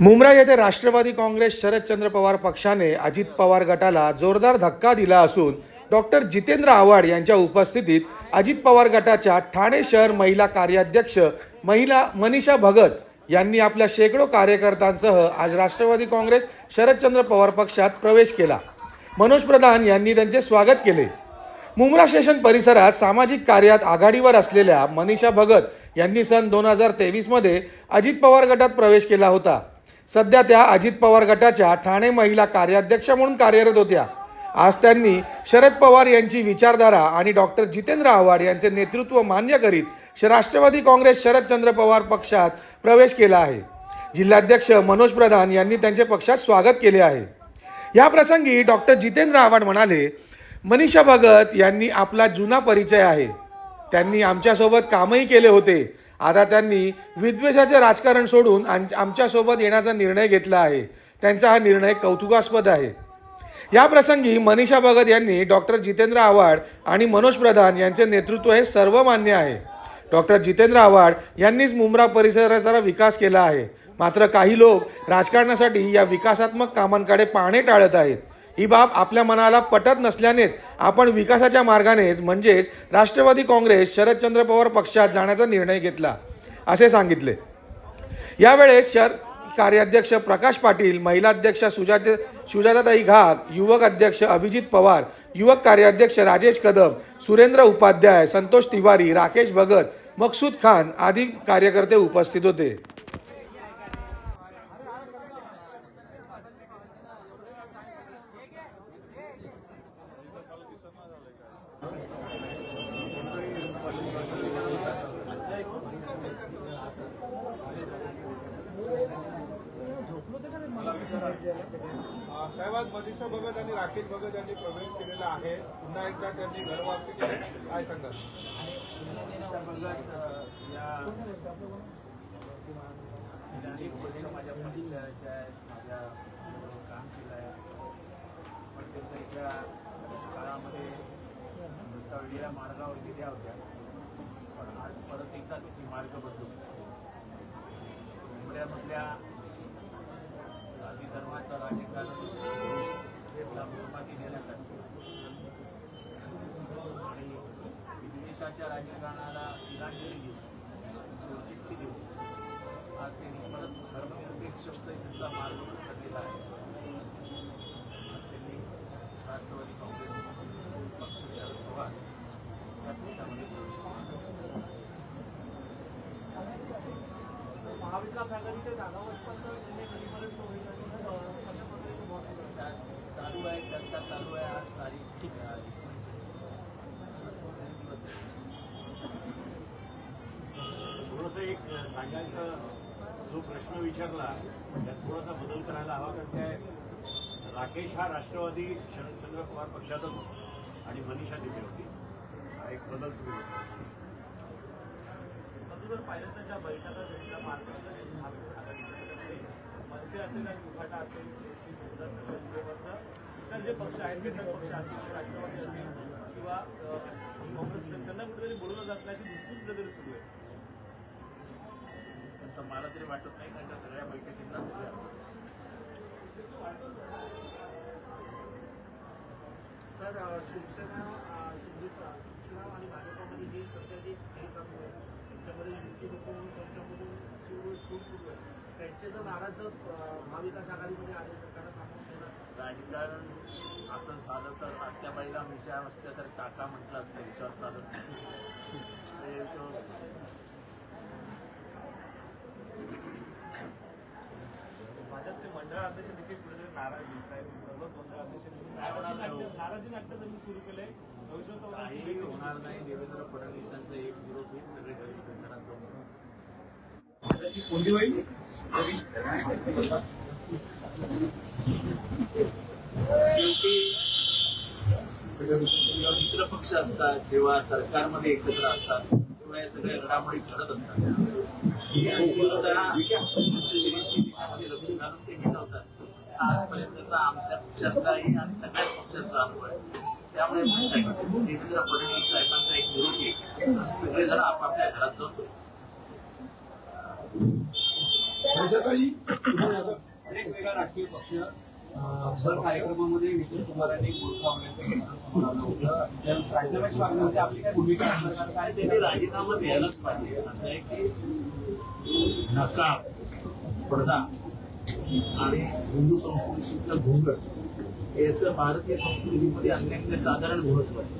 मुंब्रा येथे राष्ट्रवादी काँग्रेस शरदचंद्र पवार पक्षाने अजित पवार गटाला जोरदार धक्का दिला असून डॉक्टर जितेंद्र आव्हाड यांच्या उपस्थितीत अजित पवार गटाच्या ठाणे शहर महिला कार्याध्यक्ष महिला मनीषा भगत यांनी आपल्या शेकडो कार्यकर्त्यांसह आज राष्ट्रवादी काँग्रेस शरदचंद्र पवार पक्षात प्रवेश केला. मनोज प्रधान यांनी त्यांचे स्वागत केले. मुंब्रा स्टेशन परिसरात सामाजिक कार्यात आघाडीवर असलेल्या मनीषा भगत यांनी सन दोन हजार तेवीसमध्ये अजित पवार गटात प्रवेश केला होता. सध्या त्या अजित पवार गटाच्या ठाणे महिला कार्याध्यक्ष म्हणून कार्यरत होत्या. आज त्यांनी शरद पवार यांची विचारधारा आणि डॉक्टर जितेंद्र आव्हाड यांचे नेतृत्व मान्य करीत राष्ट्रवादी काँग्रेस शरदचंद्र पवार पक्षात प्रवेश केला आहे. जिल्हाध्यक्ष मनोज प्रधान यांनी त्यांचे पक्षात स्वागत केले आहे. या प्रसंगी डॉक्टर जितेंद्र आव्हाड म्हणाले मनीषा भगत यांनी आपला जुना परिचय आहे. त्यांनी आमच्यासोबत कामही केले होते. आता त्यांनी विद्वेषाचे राजकारण सोडून आम- आमच्यासोबत येण्याचा निर्णय घेतला आहे. त्यांचा हा निर्णय कौतुकास्पद आहे. या प्रसंगी मनीषा भगत यांनी डॉक्टर जितेंद्र आव्हाड आणि मनोज प्रधान यांचे नेतृत्व हे सर्वमान्य आहे. डॉक्टर जितेंद्र आव्हाड यांनीच मुंब्रा परिसराचा विकास केला आहे. मात्र काही लोक राजकारणासाठी या विकासात्मक कामांकडे पाहणे टाळत आहेत. ही बाब आपल्या मनाला पटत नसल्यानेच आपण विकासाच्या मार्गानेच म्हणजेच राष्ट्रवादी काँग्रेस शरदचंद्र पवार पक्षात जाण्याचा निर्णय घेतला असे सांगितले. यावेळेस शर कार्याध्यक्ष प्रकाश पाटील महिला अध्यक्ष सुजात सुजाताताई घाग युवक अध्यक्ष अभिजित पवार युवक कार्याध्यक्ष राजेश कदम सुरेंद्र उपाध्याय संतोष तिवारी राकेश भगत मकसूद खान आदी कार्यकर्ते उपस्थित होते. साहेब आज मनीषा भगत आणि राकेश भगत यांनी प्रवेश केलेला आहे. पुन्हा एकदा त्यांनी घरवासी केली. काय सांगाल? अनेक वर्ष माझ्या परिचयाच्या आहेत माझ्या काम केलं आहे मध्यंतरीच्या काळामध्ये तळलेल्या मार्गावरती गेल्या होत्या पण आज परत एकदा त्याची मार्ग बदलून मुंबऱ्यामधल्या अभिधर्माचा राजकारण घेतला मुलमाती नेण्यासाठी. आणि विदेशाच्या राजकारणाला तिलांजली देऊन औचित्य देऊ आज त्यांनी परत धर्मनिरपेक्ष त्यांचा मार्ग पकडलेला आहे. आज त्यांनी राष्ट्रवादी काँग्रेस पक्ष शरद पवार या पक्षामध्ये प्रवेश महाविकास आघाडीच्या जागावाटपाचा निर्णय कधीपर्यंत होईल आणि कशा प्रकारे तो महत्त्व चा- चालू आहे चर्चा चालू आहे आज तारीख ठीक आहे एकोणीस दिवस आहे थोडंसं एक सांगायचं जो प्रश्न विचारला त्यात थोडासा बदल करायला हवा कारण काय राकेश हा राष्ट्रवादी शरदचंद्र पवार पक्षातच होता आणि मनीषा तिथे होती. हा एक बदल तुम्ही बघा. जर पाहिलं तर ज्या बैठका घेतल्या मार्गामध्ये मनसे असेल आणि उभाटा असेल इतर जे पक्ष आहेत घटक पक्ष असतील राष्ट्रवादी असेल किंवा काँग्रेस त्यांना कुठेतरी बोलवलं जात नाही अशी धुसफूस कुठेतरी सुरू आहे. असं मला तरी वाटत नाही कारण त्या सगळ्या बैठकींना सगळे सर शिवसेना शिवसेना आणि भाजपमध्ये जी सध्याची खेळ चालू आहे. त्यांच्यामध्ये युती म्हणून त्यांच्यामधून सुरू सूर आहे. त्यांचे जर नाराज महाविकास आघाडीमध्ये आले तर त्यांना राजकारण असं झालं तर आत्याबाईला मिशा असत्या तर काका म्हटलं असतं विचार चालत नाही ते तो भाजपचे मंडळ अध्यक्ष देखील कुठेतरी नाराज दिसत आहेत सर्वच मंडळ अध्यक्ष काय होणार नाही हो? नाराजी नाट्य त्यांनी सुरू केलंय रवींद्र काही चव्हाण होणार नाही देवेंद्र फडणवीसांचं एक विरोध होईल सगळे घरी जाऊन. जेव्हा मित्र पक्ष असतात तेव्हा सरकारमध्ये एकत्र असतात तेव्हा या सगळ्या घडामोडी घडत असतात आणि आता पक्षश्रेष्ठी त्यामध्ये लक्ष घालून ते मिटवतात आजपर्यंतचा आमच्या पक्षाचाही आणि सगळ्याच पक्षांचा अनुभव आहे त्यामुळे मी सांगितलं देवेंद्र फडणवीस साहेबांचा एक विरोध आहे सगळेजण आपापल्या घरात जाऊन बसतात वेगवेगळ्या राष्ट्रीय पक्ष अक्षर कार्यक्रमामध्ये नितीश कुमार यांनी एक मोठं आव्हानाचं पत्र समोर आलं होतं. त्या राजीनाम्याची मागणीवरती आपली काय भूमिका असणार कारण काय त्यांनी राजीनामा द्यायलाच पाहिजे. असं आहे की नकाब पडदा आणि हिंदू संस्कृतीतलं घोंगड याचं भारतीय संस्कृतीमध्ये अन्य साधारण महत्त्व आहे.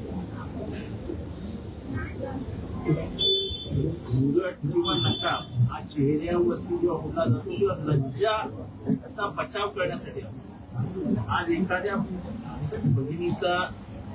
घोंगड किंवा नकाब हा चेहऱ्यावरती जेव्हा होता जातो किंवा लज्जा असा बचाव करण्यासाठी असतो. आज एखाद्या भगिनीचा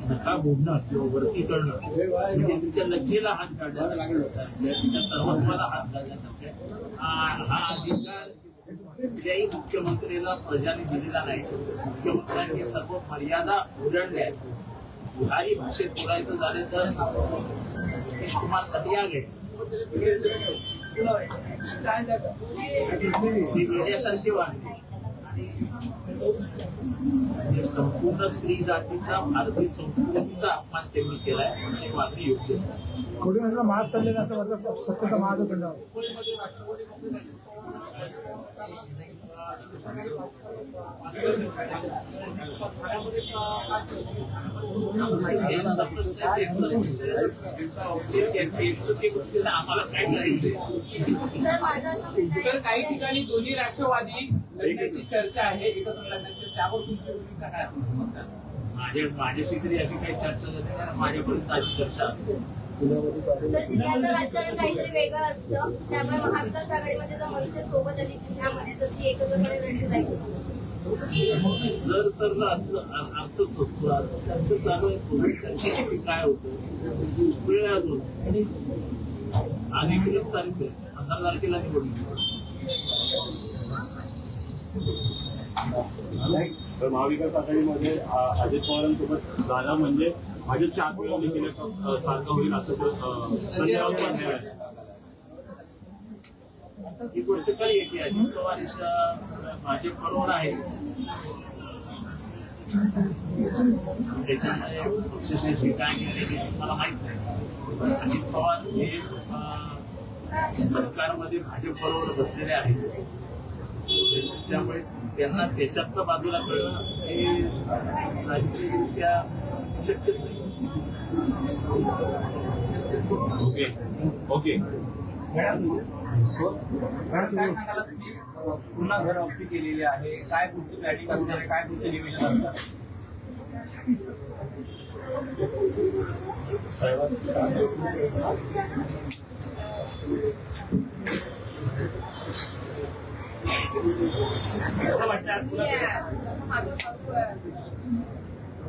नका बोलणं किंवा वरती करणं म्हणजे तिच्या लज्जेला हात काढण्यासारखं तिच्या सर्वस्वाला हात घालण्यासारखं हा अधिकार कुठल्याही मुख्यमंत्र्याला प्रजाने दिलेला नाही मुख्यमंत्र्यांनी सर्व मर्यादा ओलांडल्या काही बिहारी भाषेत बोलायचं झालं तर नितीश कुमार सत्याग आहे ते आणि संपूर्ण स्त्री जातीचा भारतीय संस्कृतीचा अपमान त्यांनी केलाय आणि हे योग्य कोणी महाग चाललेला असं यांचा प्रश्न त्यांचा आम्हाला काय करायचंय सर काही ठिकाणी दोन्ही राष्ट्रवादी लढण्याची चर्चा आहे एकत्र लढण्याची. त्यावर तुमची भूमिका काय असणार माझ्या माझ्याशी तरी अशी काही चर्चा झाली माझ्यापर्यंत चर्चा. जिल्ह्याचं राजकारण काहीतरी वेगळं असतं. त्यामुळे महाविकास आघाडीमध्ये जर मनसे सोबत आली जिल्ह्यामध्ये तर ती एकत्रपणे लढली जाईल जर तर ना असं अ- अर्थच नसतो त्यांचं चालू आहे काय होतं? वेळ अजून आज एकवीस तारीख आहे. पंधरा तारखेला निवडणूक तर महाविकास आघाडीमध्ये अजित पवारांसोबत जाणं म्हणजे भाजपच्या आत्मनिर्भर केल्या सारखं होईल असं संजय राऊत आहे. ही गोष्ट खरी आहे की अजित पवार माझे भाजप बरोबर आहे. त्याच्यामुळे पक्षश्रेष्ठी काय निर्णय मला माहीत नाही अजित पवार हे सरकारमध्ये भाजप बरोबर बसलेले आहेत. त्यामुळे त्यांना त्याच्यातनं बाजूला कळणं हे राजकीयदृष्ट्या शक्यच नाही ओके ओके पुन्हा घर वापसी केलेली आहे. काय पुढची प्लॅनिंग असणार? आहे काय पुढचे निवेदन असणार? असं वाटतं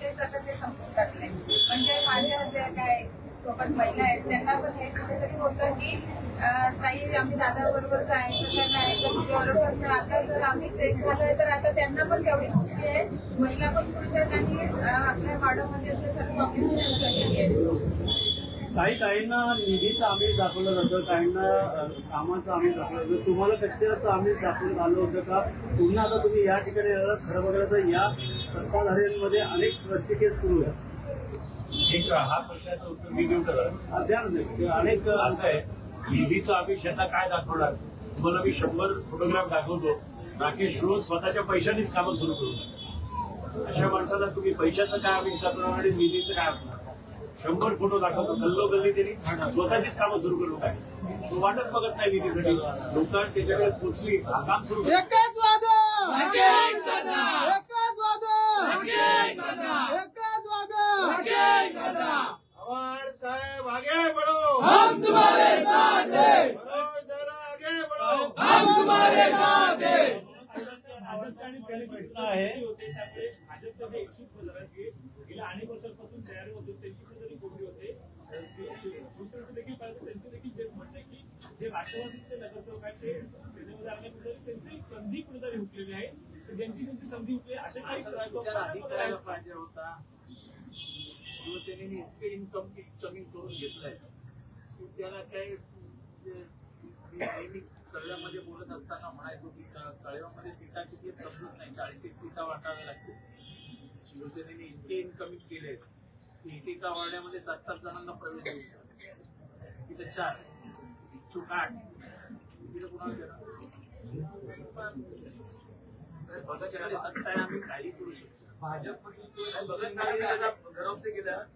म्हणजे काही आता ते संपून टाकलंय. म्हणजे माझ्या काय सोबत महिला आहेत त्यांना पण हे कुठेतरी होतं की ताई आम्ही बरोबर नाही तर आता जर आम्ही फ्रेश झालोय तर आता त्यांना पण तेवढी खुशी आहे. महिला पण खुश आहेत आणि आपल्या वाड्यामध्ये सर्व आहे काही काहींना निधीचं आमिष दाखवलं जातं काहींना कामाचं आमिष दाखवलं जातं तुम्हाला कशाचं आमिष दाखवलं आलं होतं का? पुन्हा आता तुम्ही या ठिकाणी खरं बघायला तर या सत्ताधाऱ्यांमध्ये अनेक रस्ते सुरू आहेत एक हा प्रश्नाचं उत्तर मी देऊ का अद्याप अनेक असं आहे. निधीचा आमिष यांना काय दाखवणार? तुम्हाला मी शंभर फोटोग्राफ दाखवतो. राकेश रोज स्वतःच्या पैशानेच कामं सुरू करू. अशा माणसाला तुम्ही पैशाचं काय आमिष दाखवणार आणि निधीचं काय असणार शंभर फोटो दाखवतो. गल्लोगल्ली त्यांनी स्वतःचीच कामं सुरू करू काय तो वाटच बघत नाही निधीसाठी. लोकांना त्याच्याकडे पोचली. काम सुरू पवार साहेब आगे बढ़ो. हम तुम्हारे साथ हैं. मनोज दादा आगे बढ़ो. हम तुम्हारे साथ हैं. राजस्थानी सेलिब्रिटी आहे होते त्यामुळे भाजपमध्ये इच्छुक झाला की गेल्या अनेक वर्षांपासून तयारी होते त्यांची कुठेतरी कोंडी होते दुसऱ्याचं देखील पाहिजे त्यांचे देखील तेच म्हणणं की जे राष्ट्रवादीचे नगरसेवक आहेत ते सेनेमध्ये आले त्यांचे संधी कुठेतरी हुकलेली आहे तर ज्यांची ज्यांची संधी हुकली आहे, असे काही विचार आधी करायला पाहिजे होता शिवसेनेने इतके इन्कम कमी करून घेतलंय की त्याला काय नेहमी कळव्यामध्ये बोलत असताना म्हणायचो की कळव्यामध्ये सीटा किती समजत नाही. चाळीस एक सीटा वाटाव्या लागतील. शिवसेनेने इतके इन्कमिंग केले की एकेका वाड्यामध्ये सात सात जणांना प्रवेश होईल तिथे चार इच्छुक आठ. तिकडे कुणाला सत्ता आम्ही काही करू शकतो.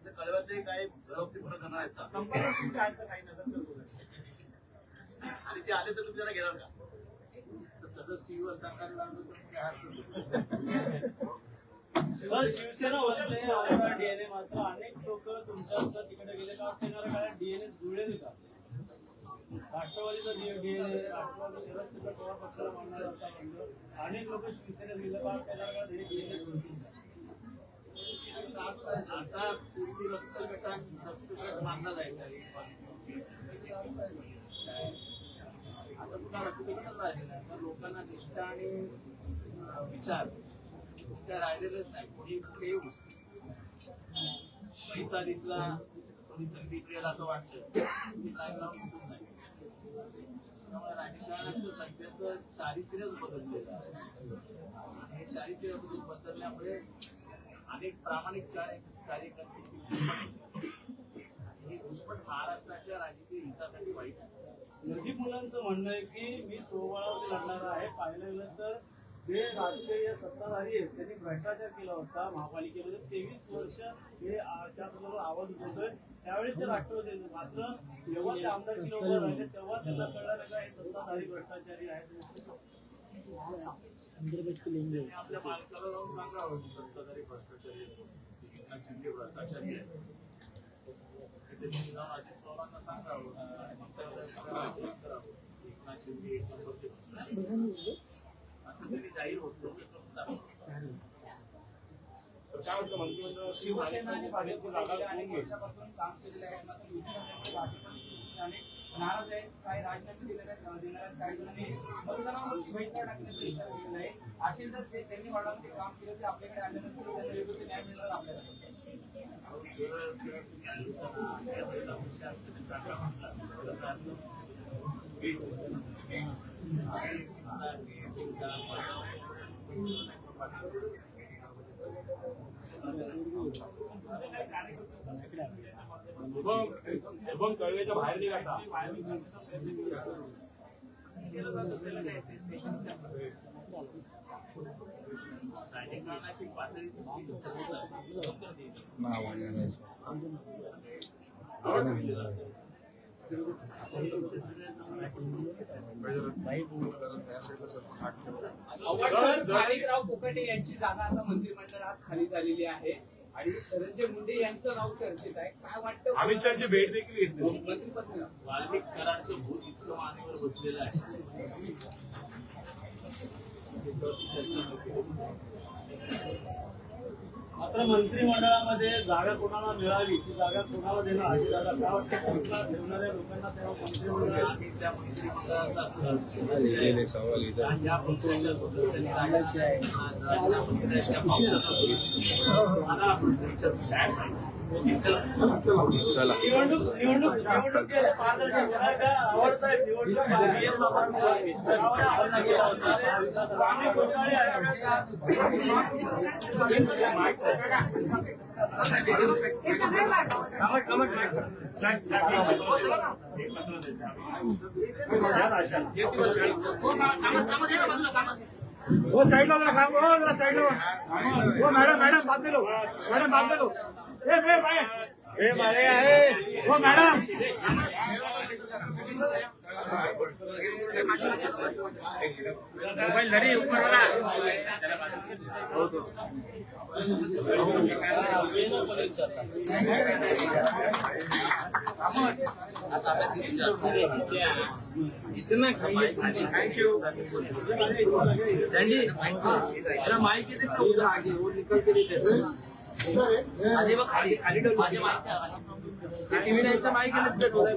कळव्यातले काय आणि ते आले तर तुम्ही घेणार का? सगळं टीव्हीवर. तर शिवसेना डीएनए मात्र अनेक लोक तुमच्या तिकडे गेले का? डीएनए जुळेल का? राष्ट्रवादीचा राष्ट्रवादी शरदचंद्र पवार पक्षाला मानणारा अनेक लोक शिवसेनेत गेले आता रक्तगटात मानला जायचा आता पुन्हा रक्तगटच राहिलेला लोकांना निष्ठा आणि विचार त्या राहिलेलेच नाही. कोणी कुठेही पैसा दिसला कोणी संधी मिळेल असं वाटतं. काय नाही. त्यामुळे राजकारणातलं सध्याचं चारित्र्यच बदललेलं आहे. हे चारित्र्य बदलल्यामुळे अनेक प्रामाणिक कार्य कार्यकर्ते हे घुसपट महाराष्ट्राच्या राजकीय हितासाठी वाईट आहे नजीक मुलांचं म्हणणं आहे की मी सोहळावरती लढणार आहे. पाहिलं गेलं तर जे राजकीय सत्ताधारी आहेत त्यांनी भ्रष्टाचार केला होता महापालिकेमध्ये. तेवीस वर्ष हे आ- आवाज उठवतोय. त्यावेळेचे राष्ट्रवादी मात्र जेव्हा ते आमदारकी उभं राहिले तेव्हा त्यांना कळलं का हे सत्ताधारी भ्रष्टाचारी आहेत आपल्या मालकाला जाऊन सांगावं की हो, सत्ताधारी भ्रष्टाचारी आहेत. हो. हो. भ्रष्टाचारी आहेत. अजित पवारांना सांगावं आणि मग करावं. एकनाथ शिंदे एक नंबरचे असं त्यांनी जाहीर होतो काय वाटतं मंत्रिमंडळ शिवसेना आणि भाजपची अनेक वर्षापासून काम केलेले आहे. मात्र युती झाल्यामुळे भाजप अनेक नाराज आहेत काही राजीनामे दिलेले देणार आहेत काही जणांनी मतदानावर बहिष्कार टाकण्याचा इशारा दिलेला आहे. असेल तर ते- त्यांनी वाडामध्ये काम केलं ते आपल्याकडे आल्यानंतर त्यांना योग्य ते न्याय मिळणार आपल्याला. शुभम कळवेच्या बाहेर निघाला राजकारणाची पातळी किती समज आहे. माणिकराव कोकाटे यांची जागा आता मंत्रिमंडळात खाली झालेली आहे. आणि धनंजय मुंडे यांचं नाव चर्चेत आहे. काय वाटतं? अमित शहाची भेट देखील घेतली. मंत्रिपद वाल्मिक कराडचं भूत इतकं मानेवर बसलेलं आहे त्याच्यावरती चर्चा न केली. मात्र मंत्रिमंडळामध्ये जागा कोणाला मिळावी ती जागा कोणाला देणार? अशी जागा काय वाटतं? ठेवणाऱ्या लोकांना तेव्हा मंत्रिमंडळात या पक्षाच्या सदस्यांनी त्या पक्षाचा सदस्य आपण? चला. निवडणूक निवडणूक निवडणूक केली पारदर्शक होणार का आवडत आहे निवडणूक आम्ही घोटाळे हो साईडला जरा काम हो जरा साईडला हो मॅडम मॅडम बात लो मॅडम बात लो ए बे बाय हो मॅडम मोबाईल धरी उपरवाला इतना खाई माइक उधर आगे वो निकल के खाली खाली टीव्ही नाहीचं माहिती केलं तिथे डोळे